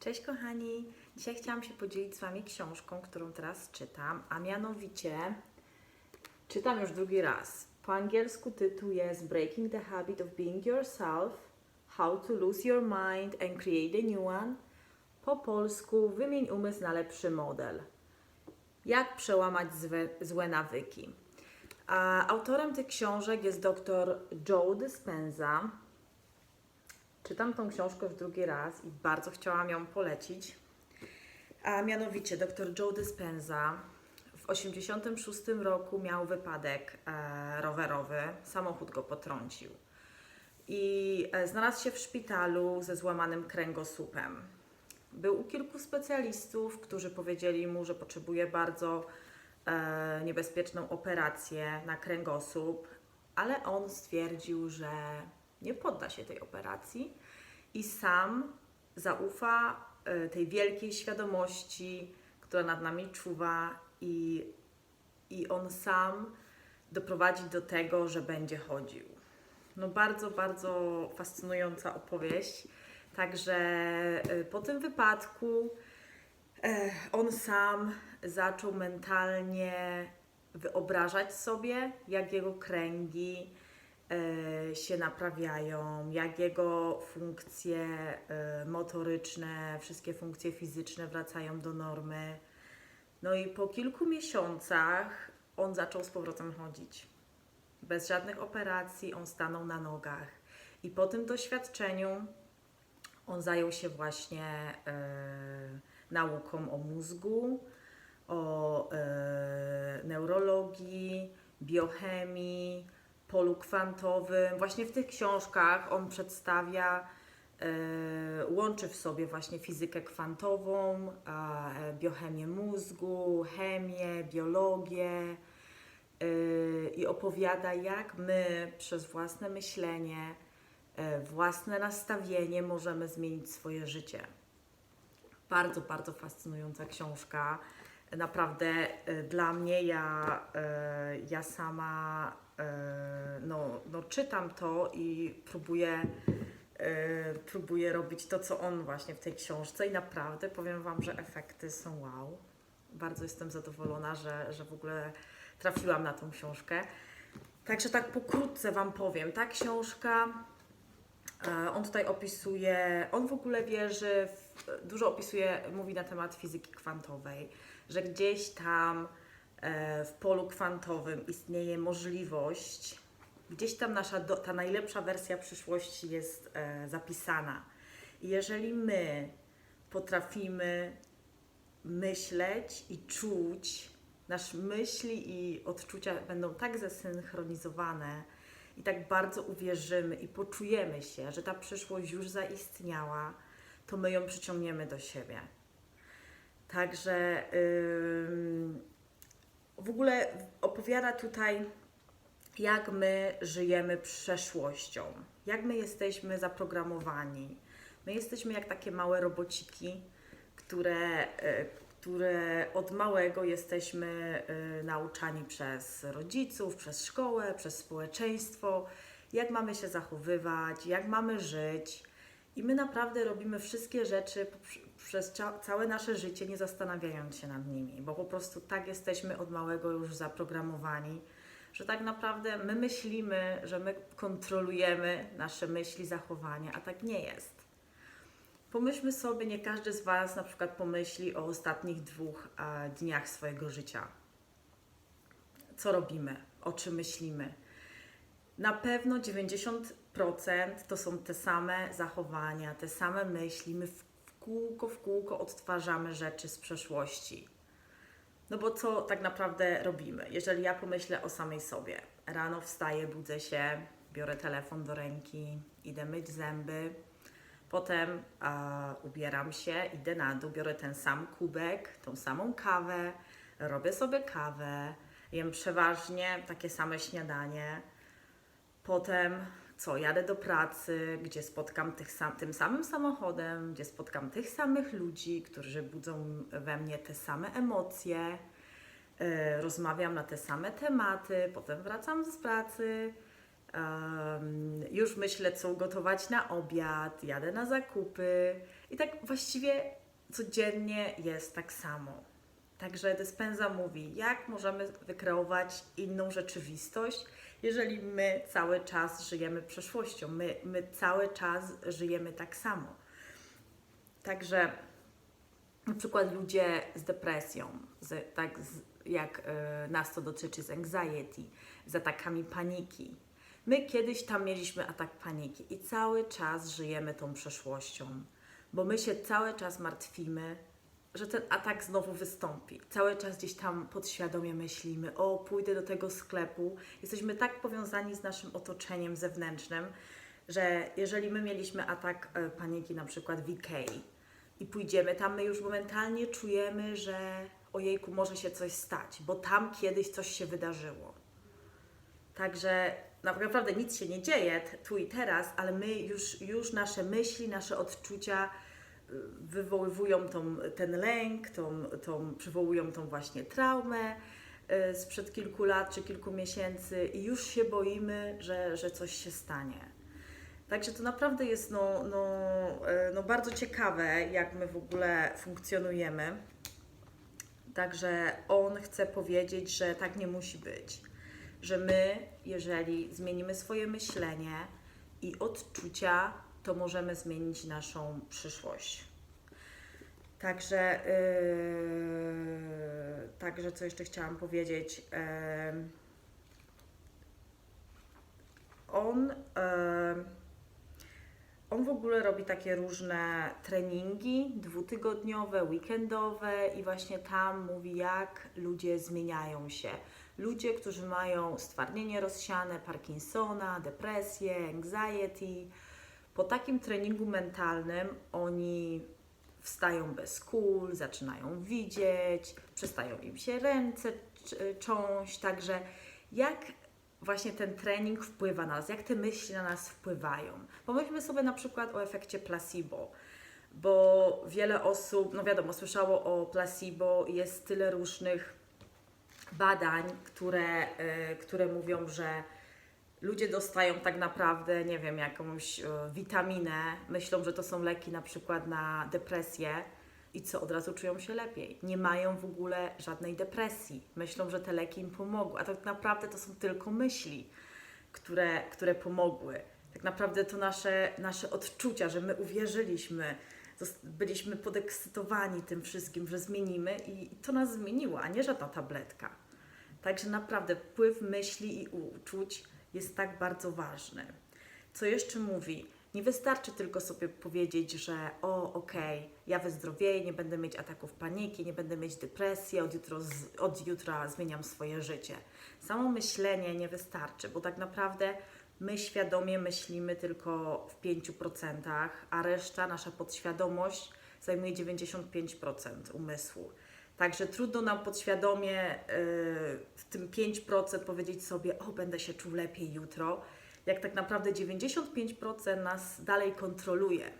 Cześć kochani! Dzisiaj chciałam się podzielić z Wami książką, którą teraz czytam, a mianowicie czytam już drugi raz. Po angielsku tytuł jest Breaking the Habit of Being Yourself How to Lose Your Mind and Create a New One. Po polsku Wymień umysł na lepszy model. Jak przełamać złe, złe nawyki. A autorem tych książek jest dr Joe Dispenza. Czytam tą książkę już drugi raz i bardzo chciałam ją polecić. A mianowicie dr Joe Dispenza w 1986 roku miał wypadek e, rowerowy, samochód go potrącił. I e, znalazł się w szpitalu ze złamanym kręgosłupem. Był u kilku specjalistów, którzy powiedzieli mu, że potrzebuje bardzo e, niebezpieczną operację na kręgosłup, ale on stwierdził, że nie podda się tej operacji i sam zaufa e, tej wielkiej świadomości, która nad nami czuwa i, i on sam doprowadzi do tego, że będzie chodził. No bardzo, bardzo fascynująca opowieść. Także e, po tym wypadku e, on sam zaczął mentalnie wyobrażać sobie, jak jego kręgi się naprawiają, jak jego funkcje e, motoryczne, wszystkie funkcje fizyczne wracają do normy. No i po kilku miesiącach on zaczął z powrotem chodzić. Bez żadnych operacji on stanął na nogach. I po tym doświadczeniu on zajął się właśnie e, nauką o mózgu, o e, neurologii, biochemii, polu kwantowym. Właśnie w tych książkach on przedstawia, e, łączy w sobie właśnie fizykę kwantową, e, biochemię mózgu, chemię, biologię e, i opowiada, jak my przez własne myślenie, własne nastawienie możemy zmienić swoje życie. Bardzo, bardzo fascynująca książka. Naprawdę dla mnie, ja, ja sama no, no, czytam to i próbuję, e, próbuję robić to, co on właśnie w tej książce i naprawdę powiem Wam, że efekty są wow. Bardzo jestem zadowolona, że, że w ogóle trafiłam na tą książkę. Także tak pokrótce Wam powiem. Ta książka E, On tutaj opisuje, on w ogóle wierzy, w, dużo opisuje, mówi na temat fizyki kwantowej, że gdzieś tam e, w polu kwantowym istnieje możliwość, gdzieś tam nasza, do, ta najlepsza wersja przyszłości jest e, zapisana. Jeżeli my potrafimy myśleć i czuć, nasze myśli i odczucia będą tak zesynchronizowane, i tak bardzo uwierzymy i poczujemy się, że ta przyszłość już zaistniała, to my ją przyciągniemy do siebie. Także ym, w ogóle opowiada tutaj, jak my żyjemy przeszłością, jak my jesteśmy zaprogramowani. My jesteśmy jak takie małe robociki, które, y, które od małego jesteśmy y, nauczani przez rodziców, przez szkołę, przez społeczeństwo, jak mamy się zachowywać, jak mamy żyć. I my naprawdę robimy wszystkie rzeczy przez całe nasze życie, nie zastanawiając się nad nimi, bo po prostu tak jesteśmy od małego już zaprogramowani, że tak naprawdę my myślimy, że my kontrolujemy nasze myśli, zachowania, a tak nie jest. Pomyślmy sobie, nie każdy z Was na przykład pomyśli o ostatnich dwóch dniach swojego życia. Co robimy? O czym myślimy? Na pewno 90% to są te same zachowania, te same myśli. My kółko, w kółko odtwarzamy rzeczy z przeszłości. No bo co tak naprawdę robimy? Jeżeli ja pomyślę o samej sobie, rano wstaję, budzę się, biorę telefon do ręki, idę myć zęby, potem ubieram się, idę na dół, biorę ten sam kubek, tą samą kawę, robię sobie kawę, jem przeważnie takie same śniadanie. Potem co, jadę do pracy, gdzie spotkam tych sam, tym samym samochodem, gdzie spotkam tych samych ludzi, którzy budzą we mnie te same emocje, e, rozmawiam na te same tematy, potem wracam z pracy, już myślę, co ugotować na obiad, jadę na zakupy I tak właściwie codziennie jest tak samo. Także Dyspenza mówi, jak możemy wykreować inną rzeczywistość, jeżeli my cały czas żyjemy przeszłością, my, my cały czas żyjemy tak samo. Także na przykład ludzie z depresją, z, tak z, jak y, nas to dotyczy, z anxiety, z atakami paniki. My kiedyś tam mieliśmy atak paniki i cały czas żyjemy tą przeszłością, bo my się cały czas martwimy, że ten atak znowu wystąpi. Cały czas gdzieś tam podświadomie myślimy, o pójdę do tego sklepu. Jesteśmy tak powiązani z naszym otoczeniem zewnętrznym, że jeżeli my mieliśmy atak e, paniki na przykład w Ikei i pójdziemy tam, my już momentalnie czujemy, że ojejku, może się coś stać, bo tam kiedyś coś się wydarzyło. Także tak naprawdę nic się nie dzieje tu i teraz, ale my już, już nasze myśli, nasze odczucia wywoływują tą, ten lęk, tą, tą, przywołują tą właśnie traumę y, sprzed kilku lat czy kilku miesięcy i już się boimy, że, że coś się stanie. Także to naprawdę jest no, no, e, no bardzo ciekawe, jak my w ogóle funkcjonujemy. Także on chce powiedzieć, że tak nie musi być. Że my, jeżeli zmienimy swoje myślenie i odczucia, to możemy zmienić naszą przyszłość. Także, yy, także co jeszcze chciałam powiedzieć? Em, on, em, on w ogóle robi takie różne treningi dwutygodniowe, weekendowe i właśnie tam mówi, jak ludzie zmieniają się. Ludzie, którzy mają stwardnienie rozsiane, Parkinsona, depresję, anxiety. Po takim treningu mentalnym oni wstają bez kul, zaczynają widzieć, przestają im się ręce cząść. Także jak właśnie ten trening wpływa na nas, jak te myśli na nas wpływają. Pomyślmy sobie na przykład o efekcie placebo, bo wiele osób, no wiadomo, słyszało o placebo jest tyle różnych badań, które, y, które mówią, że ludzie dostają tak naprawdę, nie wiem, jakąś y, witaminę, myślą, że to są leki na przykład na depresję i co, od razu czują się lepiej. Nie mają w ogóle żadnej depresji. Myślą, że te leki im pomogły, a tak naprawdę to są tylko myśli, które, które pomogły. Tak naprawdę to nasze, nasze odczucia, że my uwierzyliśmy, byliśmy podekscytowani tym wszystkim, że zmienimy i to nas zmieniło, a nie żadna tabletka. Także naprawdę wpływ myśli i uczuć jest tak bardzo ważny. Co jeszcze mówi? Nie wystarczy tylko sobie powiedzieć, że o, okej, ja wyzdrowieję, nie będę mieć ataków paniki, nie będę mieć depresji, od, jutro, z- od jutra zmieniam swoje życie. Samo myślenie nie wystarczy, bo tak naprawdę my świadomie myślimy tylko w 5%, a reszta, nasza podświadomość, zajmuje 95% umysłu. Także trudno nam podświadomie yy, w tym 5% powiedzieć sobie, o, będę się czuł lepiej jutro, jak tak naprawdę 95% nas dalej kontroluje.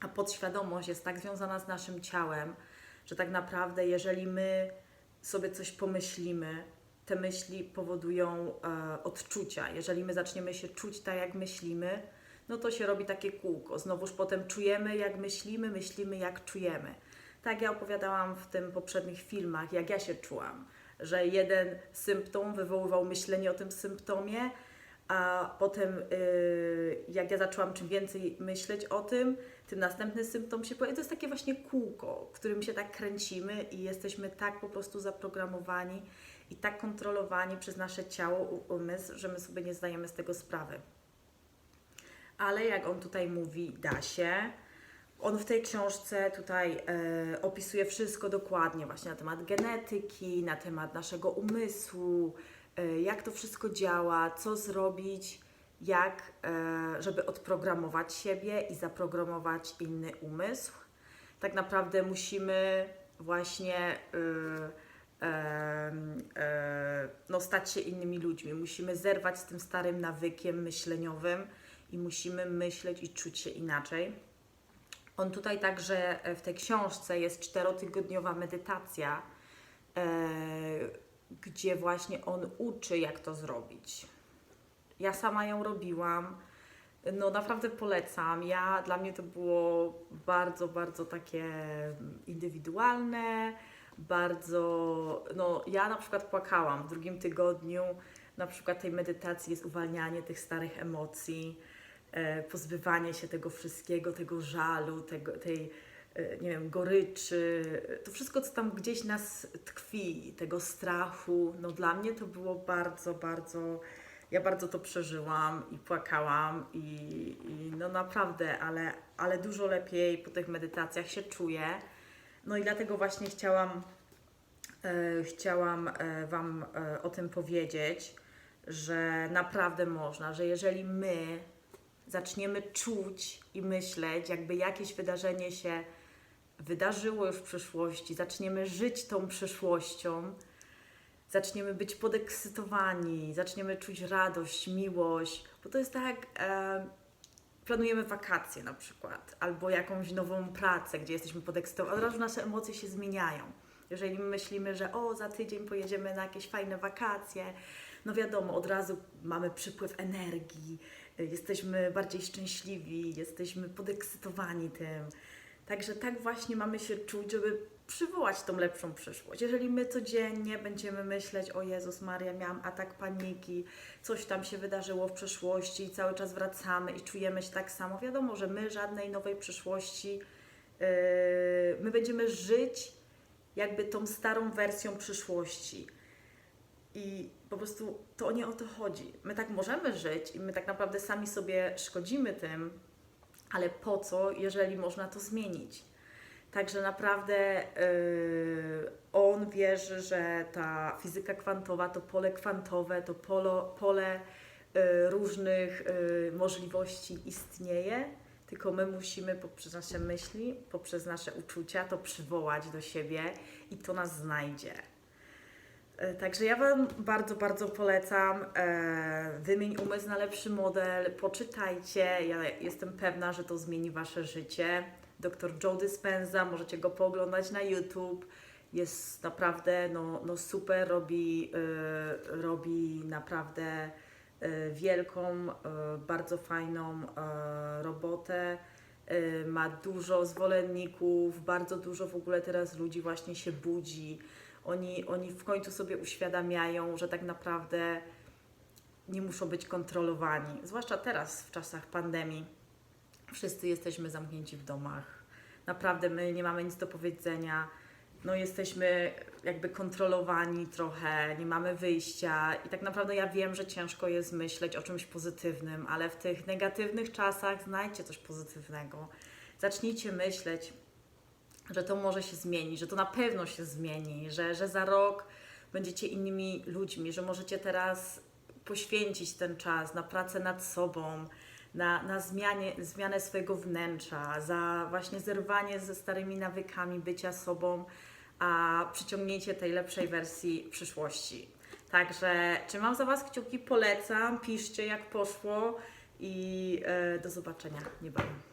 A podświadomość jest tak związana z naszym ciałem, że tak naprawdę, jeżeli my sobie coś pomyślimy, te myśli powodują e, odczucia. Jeżeli my zaczniemy się czuć tak, jak myślimy, no to się robi takie kółko. Znowuż potem czujemy, jak myślimy, myślimy, jak czujemy. Tak ja opowiadałam w tym poprzednich filmach, jak ja się czułam, że jeden symptom wywoływał myślenie o tym symptomie, a potem yy, jak ja zaczęłam czym więcej myśleć o tym, tym następny symptom się pojawił. To jest takie właśnie kółko, w którym się tak kręcimy i jesteśmy tak po prostu zaprogramowani i tak kontrolowani przez nasze ciało, umysł, że my sobie nie zdajemy z tego sprawy. Ale jak on tutaj mówi, da się. On w tej książce tutaj e, opisuje wszystko dokładnie, właśnie na temat genetyki, na temat naszego umysłu, e, jak to wszystko działa, co zrobić, jak, e, żeby odprogramować siebie i zaprogramować inny umysł. Tak naprawdę musimy właśnie em, e, no, stać się innymi ludźmi. Musimy zerwać z tym starym nawykiem myśleniowym i musimy myśleć i czuć się inaczej. On tutaj także e, w tej książce jest czterotygodniowa medytacja, e, gdzie właśnie on uczy, jak to zrobić. Ja sama ją robiłam. No naprawdę polecam. Ja, dla mnie to było bardzo, bardzo takie indywidualne, bardzo, no ja na przykład płakałam w drugim tygodniu, na przykład tej medytacji jest uwalnianie tych starych emocji, pozbywanie się tego wszystkiego, tego żalu, tego, tej, e, nie wiem, goryczy, to wszystko, co tam gdzieś nas tkwi, tego strachu, no dla mnie to było bardzo, bardzo, ja bardzo to przeżyłam i płakałam i, i no naprawdę, ale, ale dużo lepiej po tych medytacjach się czuję. No i dlatego właśnie chciałam, e, chciałam e, Wam e, o tym powiedzieć, że naprawdę można, że jeżeli my zaczniemy czuć i myśleć, jakby jakieś wydarzenie się wydarzyło już w przyszłości, zaczniemy żyć tą przyszłością, zaczniemy być podekscytowani, zaczniemy czuć radość, miłość, bo to jest tak, e, planujemy wakacje na przykład, albo jakąś nową pracę, gdzie jesteśmy podekscytowani, od razu nasze emocje się zmieniają. Jeżeli myślimy, że o, za tydzień pojedziemy na jakieś fajne wakacje, no wiadomo, od razu mamy przypływ energii, jesteśmy bardziej szczęśliwi, jesteśmy podekscytowani tym. Także tak właśnie mamy się czuć, żeby przywołać tą lepszą przyszłość. Jeżeli my codziennie będziemy myśleć, o Jezus Maria, miałam atak paniki, coś tam się wydarzyło w przeszłości i cały czas wracamy i czujemy się tak samo, wiadomo, że my żadnej nowej przyszłości, yy, my będziemy żyć jakby tą starą wersją przyszłości. I po prostu to nie o to chodzi. My tak możemy żyć i my tak naprawdę sami sobie szkodzimy tym, ale po co, jeżeli można to zmienić? Także naprawdę yy, on wierzy, że ta fizyka kwantowa, to pole kwantowe, to polo, pole yy, różnych yy, możliwości istnieje, tylko my musimy poprzez nasze myśli, poprzez nasze uczucia to przywołać do siebie i to nas znajdzie. E, Także ja Wam bardzo, bardzo polecam. E, wymień umysł na lepszy model, poczytajcie. Ja jestem pewna, że to zmieni Wasze życie. Dr Joe Dispenza, możecie go pooglądać na YouTube. Jest naprawdę no, no super, robi, e, robi naprawdę wielką, bardzo fajną robotę. Ma dużo zwolenników, bardzo dużo w ogóle teraz ludzi właśnie się budzi oni, oni w końcu sobie uświadamiają, że tak naprawdę nie muszą być kontrolowani. Zwłaszcza teraz, w czasach pandemii. Wszyscy jesteśmy zamknięci w domach. Naprawdę my nie mamy nic do powiedzenia. No jesteśmy jakby kontrolowani trochę, nie mamy wyjścia i tak naprawdę ja wiem, że ciężko jest myśleć o czymś pozytywnym, ale w tych negatywnych czasach znajdźcie coś pozytywnego. Zacznijcie myśleć, że to może się zmienić, że to na pewno się zmieni, że, że za rok będziecie innymi ludźmi, że możecie teraz poświęcić ten czas na pracę nad sobą, na, na zmianie, zmianę swojego wnętrza, za właśnie zerwanie ze starymi nawykami bycia sobą, a przyciągnięcie tej lepszej wersji przyszłości. Także trzymam za Was kciuki, polecam, piszcie jak poszło i e, do zobaczenia niebawem.